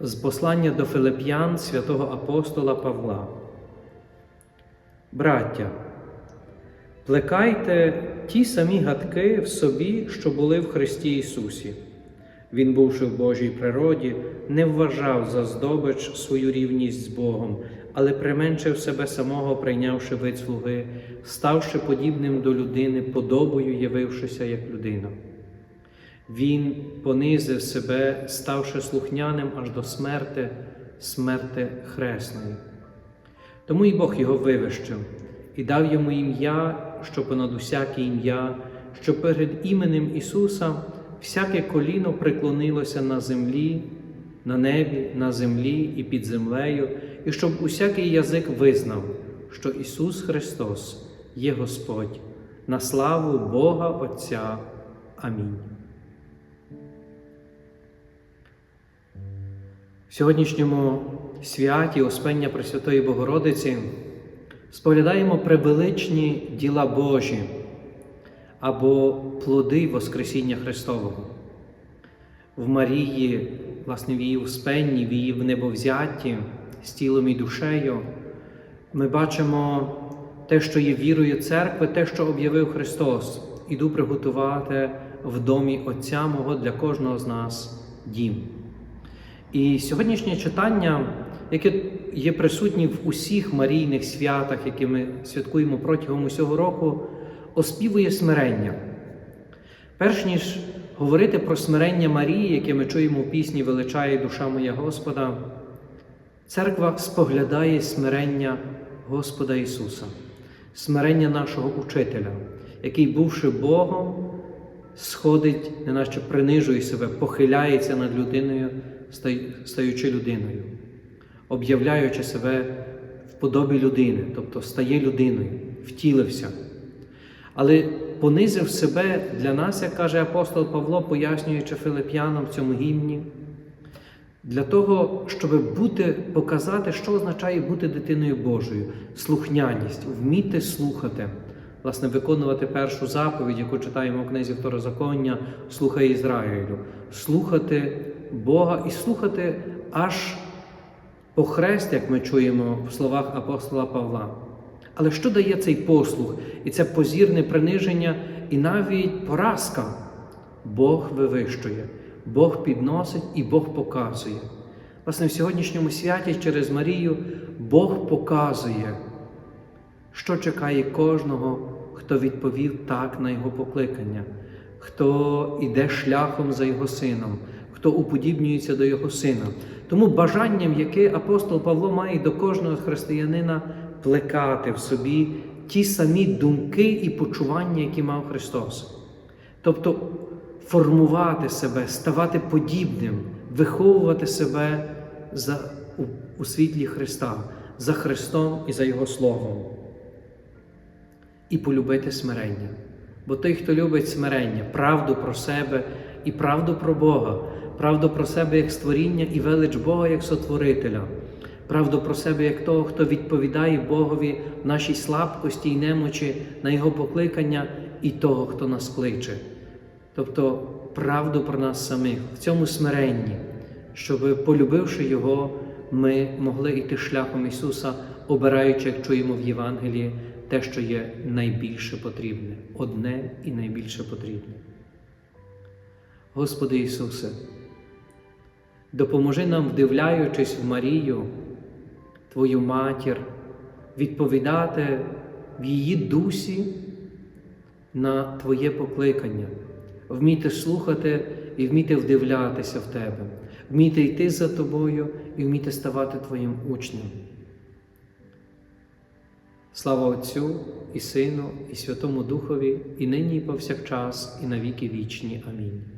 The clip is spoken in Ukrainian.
З послання до Филип'ян святого апостола Павла. Браття, плекайте ті самі гадки в собі, що були в Христі Ісусі. Він, бувши в Божій природі, не вважав за здобич свою рівність з Богом, але применшив себе самого, прийнявши вид слуги, ставши подібним до людини, подобою явившися як людина. Він понизив себе, ставши слухняним аж до смерти, смерти хресної. Тому і Бог його вивищив і дав йому ім'я, що понад усяке ім'я, що перед іменем Ісуса всяке коліно преклонилося на землі, на небі, на землі і під землею, і щоб усякий язик визнав, що Ісус Христос є Господь, на славу Бога Отця. Амінь. В сьогоднішньому святі Успення Пресвятої Богородиці споглядаємо превеличні діла Божі або плоди Воскресіння Христового. В Марії, власне, в її успенні, в її небовзятті з тілом і душею, ми бачимо те, що є вірою церкви, те, що об'явив Христос. Іду приготувати в домі Отця мого для кожного з нас дім. І сьогоднішнє читання, яке є присутнє в усіх марійних святах, які ми святкуємо протягом усього року, оспівує смирення. Перш ніж говорити про смирення Марії, яке ми чуємо в пісні Величає душа моя Господа, церква споглядає смирення Господа Ісуса, смирення нашого Учителя, який, бувши Богом, сходить, неначе принижує себе, похиляється над людиною, стаючи людиною, об'являючи себе в подобі людини, тобто стає людиною, втілився. Але понизив себе для нас, як каже апостол Павло, пояснюючи Филип'янам в цьому гімні, для того, щоб бути, показати, що означає бути дитиною Божою, слухняність, вміти слухати, власне, виконувати першу заповідь, яку читаємо в книзі Второзаконня, слухай Ізраїлю, слухати Бога і слухати аж по як ми чуємо в словах апостола Павла. Але що дає цей послух і це позірне приниження, і навіть поразка? Бог вивищує, Бог підносить і Бог показує. Власне, в сьогоднішньому святі через Марію Бог показує, що чекає кожного, хто відповів так на Його покликання, хто йде шляхом за Його сином, хто уподібнюється до Його сина. Тому бажанням, яке апостол Павло має до кожного християнина, плекати в собі ті самі думки і почування, які мав Христос. Тобто формувати себе, ставати подібним, виховувати себе за, у, у світлі Христа, за Христом і за Його Словом. І полюбити смирення. Бо той, хто любить смирення, правду про себе і правду про Бога, правду про себе як створіння і велич Бога як сотворителя правду про себе як того, хто відповідає Богові нашій слабкості і немочі на Його покликання, і того, хто нас кличе. Тобто правду про нас самих в цьому смиренні, щоб, полюбивши Його, ми могли йти шляхом Ісуса, обираючи, як чуємо в Євангелії, те, що є найбільше потрібне, одне і найбільше потрібне. Господи Ісусе, допоможи нам, вдивляючись в Марію, Твою матір, відповідати в її дусі на Твоє покликання, вміти слухати і вміти вдивлятися в Тебе, вміти йти за Тобою і вміти ставати Твоїм учнем. Слава Отцю і Сину, і Святому Духові, і нині, і повсякчас, і на віки вічні. Амінь.